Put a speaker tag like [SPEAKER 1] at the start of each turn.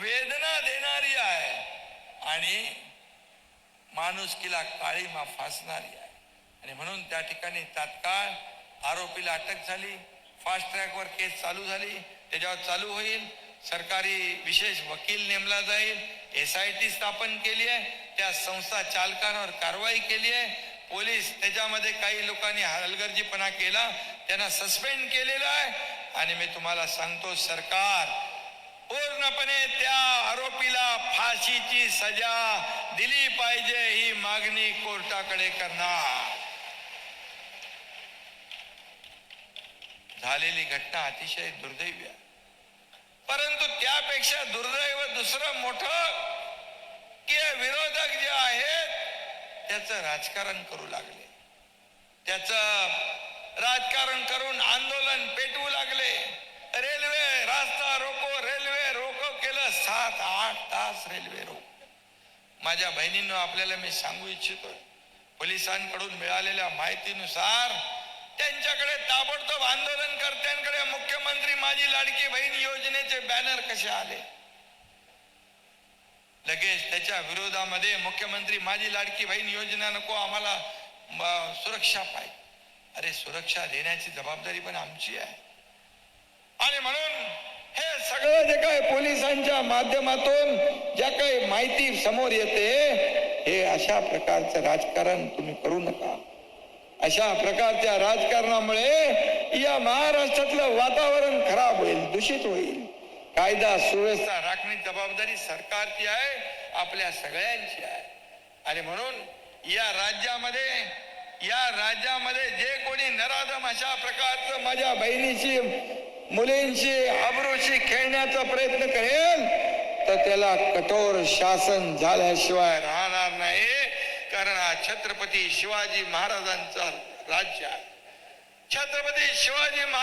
[SPEAKER 1] वेदना देणारी आहे. आणि माणुसकीला काळीमा फासणारी आहे. आणि म्हणून त्या ठिकाणी तात्काळ आरोपीला अटक झाली. फास्ट ट्रॅकवर केस चालू झाली. त्याच्यावर चालू होईल. सरकारी विशेष वकील नेमला जाईल. एस आय टी स्थापन केली आहे. त्या संस्था चालकांवर कारवाई केली आहे. पोलीस त्याच्यामध्ये काही लोकांनी हलगर्जीपणा केला. त्यांना सस्पेंड केलेला आहे. आणि मी तुम्हाला सांगतो सरकार पूर्णपणे त्या आरोपीला फाशीची सजा दिली पाहिजे ही मागणी कोर्टाकडे करणार. झालेली घटना अतिशय दुर्दैवी आहे. परंतु त्यापेक्षा दुर्दैव दुसरं मोठं की विरोधक जे आहेत त्याचं राजकारण करू लागले. त्याच राजकारण करून आंदोलन पेटवू लागले रेल्वे रास्ता रोको रेल्वे रोको केलं सात आठ तास रेल्वे रोको माझ्या बहिणींनो आपल्याला मी सांगू इच्छितोय पोलिसांकडून मिळालेल्या माहितीनुसार त्यांच्याकडे ताबडतोब आंदोलनकर्त्यांकडे मुख्यमंत्री माझी लाडकी बहीण योजनेचे बॅनर कसे आले? लगेच त्याच्या विरोधामध्ये मुख्यमंत्री माझी लाडकी बहीण योजना नको आम्हाला सुरक्षा पाहिजे. अरे सुरक्षा देण्याची जबाबदारी पण आमची आहे. आणि म्हणून हे सगळं जे काही पोलिसांच्या माध्यमातून ज्या काही माहिती समोर येते हे अशा प्रकारचं राजकारण तुम्ही करू नका. अशा प्रकारच्या राजकारणामुळे या महाराष्ट्रातलं वातावरण खराब होईल दूषित होईल. कायदा सुव्यवस्था राखण्याची जबाबदारी सरकारची आहे आपल्या सगळ्यांची आहे. आणि म्हणून या राज्यामध्ये या राज्यामध्ये जे कोणी नराधम अशा प्रकारचं माझ्या बहिणीची मुलींची आबरूशी खेळण्याचा प्रयत्न करेल तर त्याला कठोर शासन झाल्याशिवाय राहणार नाही कारण हा छत्रपती शिवाजी महाराजांचा राज्य आहे. छत्रपती शिवाजी महाराज